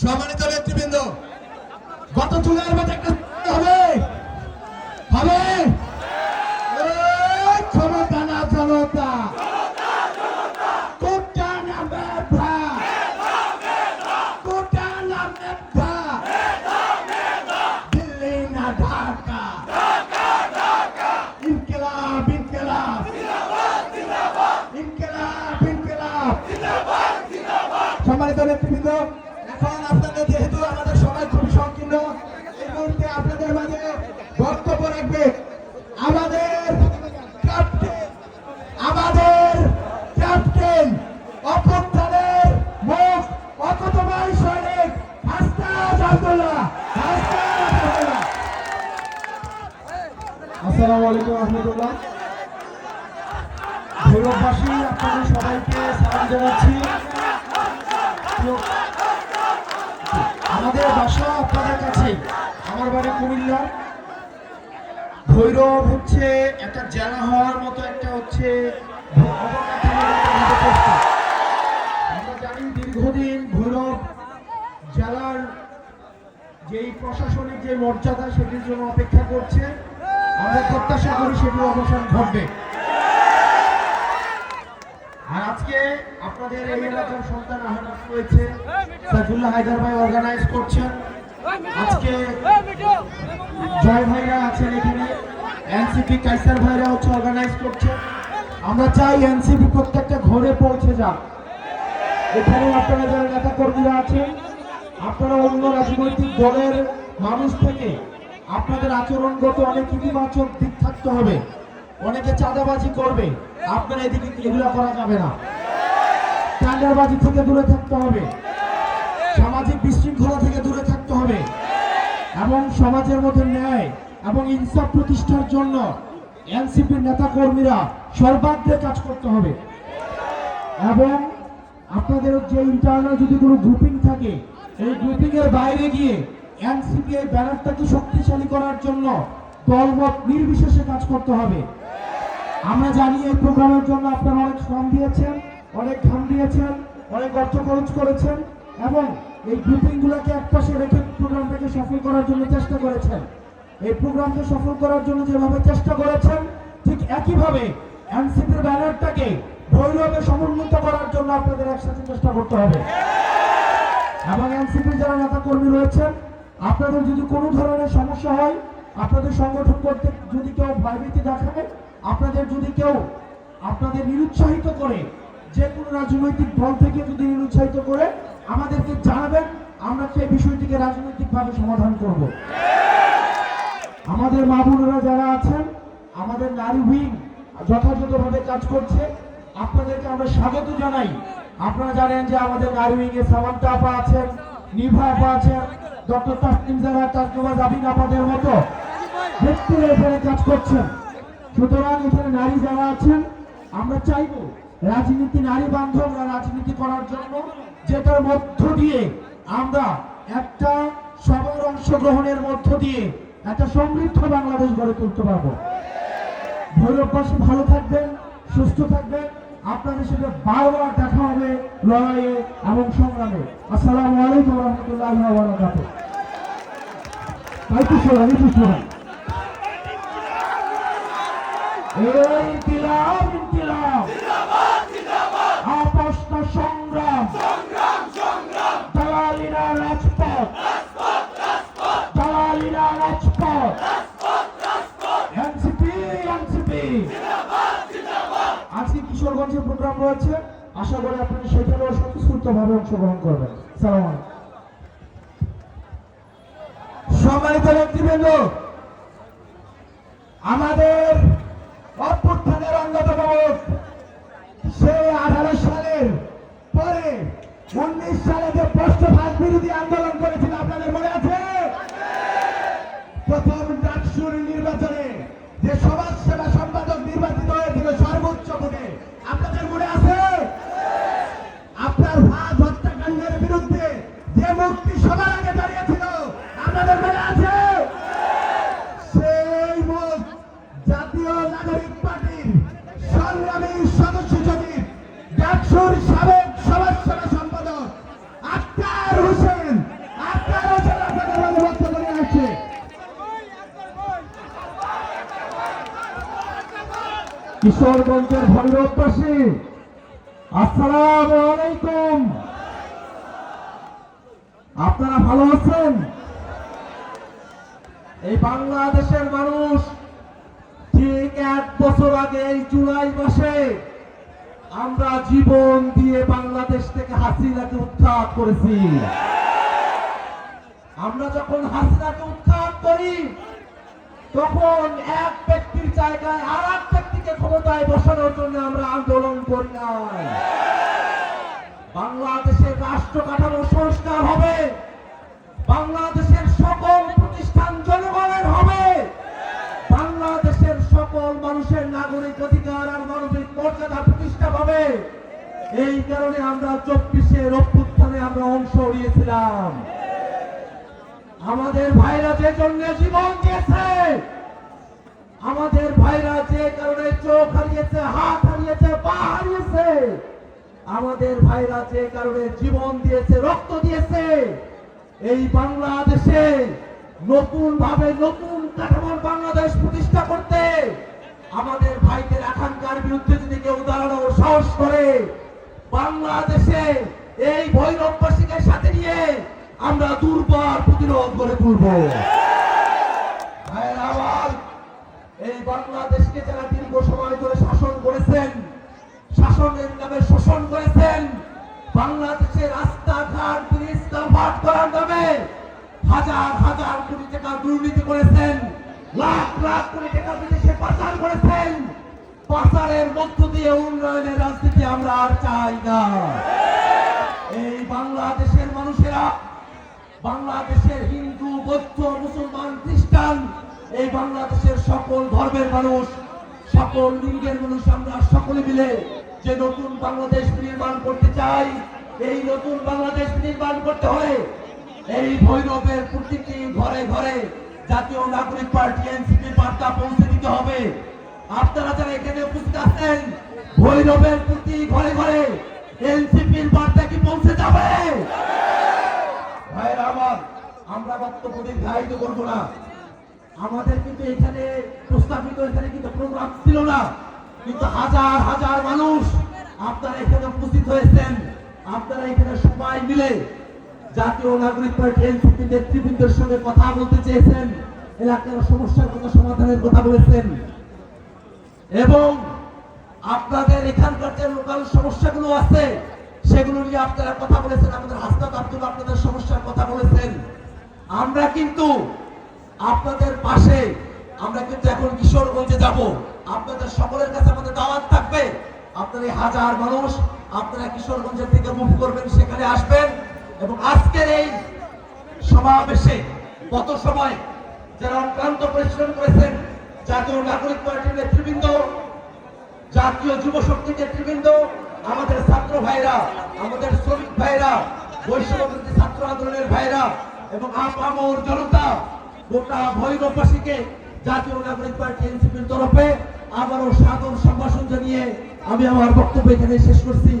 সম্মানিত নেতৃবৃন্দ গত চুলের মধ্যে একটা হবে। হবে। আসসালামু আলাইকুম রহমতুল্লাহ। আপনাদের সবাইকে সালাম জানাচ্ছি। আমাদের বাসা আপনাদের কাছে, আমার বাড়ি কুমিল্লা। ভৈরব হচ্ছে একটা জেলা হওয়ার মতো একটা হচ্ছে দীর্ঘদিন ভৈরব জেলার যেই প্রশাসনিক যে মর্যাদা, সেটির জন্য অপেক্ষা করছে। আমরা প্রত্যাশা করি সেটির অবসান ঘটবে। আর আজকে আপনাদের এই এলাকার সন্তান আহ্বান রয়েছে সাইফুল্লাহ হায়দার ভাই অর্গানাইজ করছেন। আজকে জয় ভাইরা আছেন এখানে। এনসিপি কাইসার ভাইরা হচ্ছে অর্গানাইজ করছে। আমরা চাই এনসিপি প্রত্যেকটা ঘরে পৌঁছে যাক। এখানে আপনারা যারা নেতা কর্মীরা আছেন, আপনারা অন্য রাজনৈতিক দলের মানুষ থেকে আপনাদের আচরণগত অনেক ইতিবাচক দিক থাকতে হবে। অনেকে চাঁদাবাজি করবে। আপনারা এদিকে এগুলো করা যাবে না। টেন্ডারবাজি থেকে দূরে থাকতে হবে। সামাজিক বিশৃঙ্খলা থেকে দূরে থাকতে হবে। এবং সমাজের মধ্যে ন্যায় এবং ইনসাফ প্রতিষ্ঠার জন্য এনসিপির নেতা কর্মীরা সর্বাগ্রে কাজ করতে হবে। এবং আপনাদের যে ইন্টারনাল যদি কোনো গ্রুপিং থাকে, এই গ্রুপিং এর বাইরে গিয়ে এনসিপি এই ব্যানারটাকে শক্তিশালী করার জন্য দলমত নির্বিশেষে কাজ করতে হবে? আমরা জানি এই প্রোগ্রামের জন্য আপনারা অনেক শ্রম দিয়েছেন, অনেক ঘাম দিয়েছেন, অনেক অর্থ খরচ করেছেন এবং এই গ্রুপিংগুলোকে একপাশে রেখে প্রোগ্রামটাকে সফল করার জন্য চেষ্টা করেছেন। এই প্রোগ্রামকে সফল করার জন্য যেভাবে চেষ্টা করেছেন, ঠিক একইভাবে এনসিপির ব্যানারটাকে ভৈরবে সমন্বিত করার জন্য আপনাদের একসাথে চেষ্টা করতে হবে। এবং এনসিপি যারা নেতা কর্মী রয়েছেন আপনাদের যদি কোনো ধরনের সমস্যা হয়, আপনাদের সংগঠন করতে যদি কেউ ভয়ভীতি দেখায় আপনাদের যদি কেউ আপনাদের নিরুৎসাহিত করে, যে কোনো রাজনৈতিক দল থেকে যদি নিরুৎসাহিত করে, আমাদেরকে জানাবেন, আমরা সেই বিষয়টিকে রাজনৈতিকভাবে সমাধান করব। আমাদের মা বোনেরা যারা আছেন, আমাদের নারী উইং যথাযথভাবে কাজ করছে, আপনাদেরকে আমরা স্বাগত জানাই। আপনারা জানেন যে আমাদের নারী উইং এ সামান্তা আপা আছেন, নিভা আপা আছেন ডক্টর তাসলিম জারা তাজনুমা জাবিন আপাদের মতো ব্যক্তিরা এখানে কাজ করছেন। সুতরাং এখানে নারী যারা আছেন, আমরা চাইব রাজনীতি নারী বান্ধবরা রাজনীতি করার জন্য যেটার মধ্য দিয়ে আমরা একটা সবার অংশগ্রহণের মধ্য দিয়ে একটা সমৃদ্ধ বাংলাদেশ গড়ে তুলতে পারব। ভৈরববাসী ভালো থাকবেন, সুস্থ থাকবেন। আপনাদের সাথে বারবার দেখা হবে, লড়াইয়ে এবং সংগ্রামে। আসসালামু আলাইকুম রহমতুল্লাহ বারাকাতু তাই তো শোনাই সুস্থ হয় এই ইনকিলাব ইনকিলাব। আপসটা সংগ্রাম কিশোরগঞ্জের প্রোগ্রাম রয়েছে। আশা করি আপনারা সেখানেও ভাবে অংশগ্রহণ করবেন। সালাম সম্মানিত ব্যক্তিবৃন্দ আমাদের অভ্যুত্থানের অন্যতম কিশোরগঞ্জের ভৈরববাসী আসসালাম আলাইকুম। আপনারা ভালো আছেন? এই বাংলাদেশের মানুষ ঠিক এক বছর আগে এই জুলাই মাসে আমরা জীবন দিয়ে বাংলাদেশ থেকে হাসিনাকে উৎখাত করেছি। আমরা যখন হাসিনাকে উৎখাত করি, তখন এক ব্যক্তির জায়গায় আর এক ব্যক্তিকে ক্ষমতায় বসানোর জন্য আমরা আন্দোলন করি নাই। বাংলাদেশের রাষ্ট্র কাঠামো সংস্কার হবে। বাংলাদেশের সকল প্রতিষ্ঠান জনগণের হবে। বাংলাদেশের সকল মানুষের নাগরিক অধিকার আর মানবিক মর্যাদা প্রতিষ্ঠা পাবে এই কারণে আমরা চব্বিশের অভ্যুত্থানে আমরা অংশ নিয়েছিলাম। আমাদের ভাইরা যে জন্য জীবন দিয়েছে আমাদের ভাইরা যে কারণে চোখ হারিয়েছে, হাত হারিয়েছে, পা হারিয়েছে, আমাদের ভাইরা যে কারণে জীবন দিয়েছে, রক্ত দিয়েছে, এই বাংলাদেশে নতুন ভাবে নতুন কাঠামোর বাংলাদেশ প্রতিষ্ঠা করতে আমাদের ভাইদের আকাঙ্ক্ষার বিরুদ্ধে যদি কেউ দাঁড়ানোর সাহস করে, বাংলাদেশে এই ভৈরববাসীকে সাথে নিয়ে আমরা দুর্বার প্রতিরোধ করে তুলব। এই বাংলাদেশকে যারা দীর্ঘ সময় ধরে শাসন করেছেন, শাসনের নামে শোষণ করেছেন বাংলাদেশের রাস্তাঘাট, ব্রিজ কালভার্ট করার নামে হাজার হাজার কোটি টাকা দুর্নীতি করেছেন, লাখ লাখ কোটি টাকা বিদেশে পাচার করেছেন, পাচারের মধ্য দিয়ে উন্নয়নের রাজনীতি আমরা আর চাই না। এই বাংলাদেশের মানুষেরা, বাংলাদেশের হিন্দু, বৌদ্ধ, মুসলমান, খ্রিস্টান এই বাংলাদেশের সকল ধর্মের মানুষ, সকল লিঙ্গের মানুষ, আমরা সকলে মিলে যে নতুন বাংলাদেশ নির্মাণ করতে চাই, এই নতুন বাংলাদেশ নির্মাণ করতে হলে এই ভৈরবের প্রতিটি ঘরে ঘরে জাতীয় নাগরিক পার্টি এনসিপি বার্তা পৌঁছে দিতে হবে। আপনারা যারা এখানে উপস্থিত আছেন, ভৈরবের প্রতি ঘরে ঘরে এনসিপির বার্তা কি পৌঁছে যাবে? ভাইয়েরা আমার, আমরা বক্তব্য দীর্ঘায়িত করব না। আমাদের কিন্তু এখানে প্রস্তাবিত, এখানে কিন্তু প্রোগ্রাম ছিল না। কিন্তু হাজার হাজার মানুষ আপনারা এখানে উপস্থিত হয়েছেন। আপনারা এখানে সবাই মিলে জাতীয় নাগরিক পার্টি এনসিপি নেতৃবৃন্দের সঙ্গে কথা বলতে চেয়েছেন, এলাকার সমস্যার কথা, সমাধানের কথা বলেছেন। এবং আপনাদের এখানকার যে লোকাল সমস্যাগুলো আছে, সেগুলো নিয়ে আপনারা কথা বলেছেন। আমাদের হাসনাত আব্দুল আপনাদের সমস্যার কথা বলেছেন। আমরা কিন্তু আপনাদের পাশে আমরা কিন্তু এখন কিশোরগঞ্জে যাব। আপনাদের সকলের কাছে আমাদের দাওয়াত থাকবে। আপনার হাজার মানুষ আপনারা কিশোরগঞ্জের থেকে মুভ করবেন, সেখানে আসবেন। এবং আজকের এই সমাবেশে গত সময় যারা অক্লান্ত পরিশ্রম করেছেন, জাতীয় নাগরিক পার্টির নেতৃবৃন্দ, জাতীয় যুব শক্তি নেতৃবৃন্দ, আমাদের ছাত্র ভাইরা, আমাদের শ্রমিক ভাইরা বৈষম্যবিরোধী ছাত্র আন্দোলনের ভাইরা, এবং আপামর জনতা গোটা ভৈরববাসীকে জাতীয় নাগরিক পার্টি এনসিপির তরফে আবারও সাদর সম্ভাষণ জানিয়ে আমি আমার বক্তব্য এখানে শেষ করছি।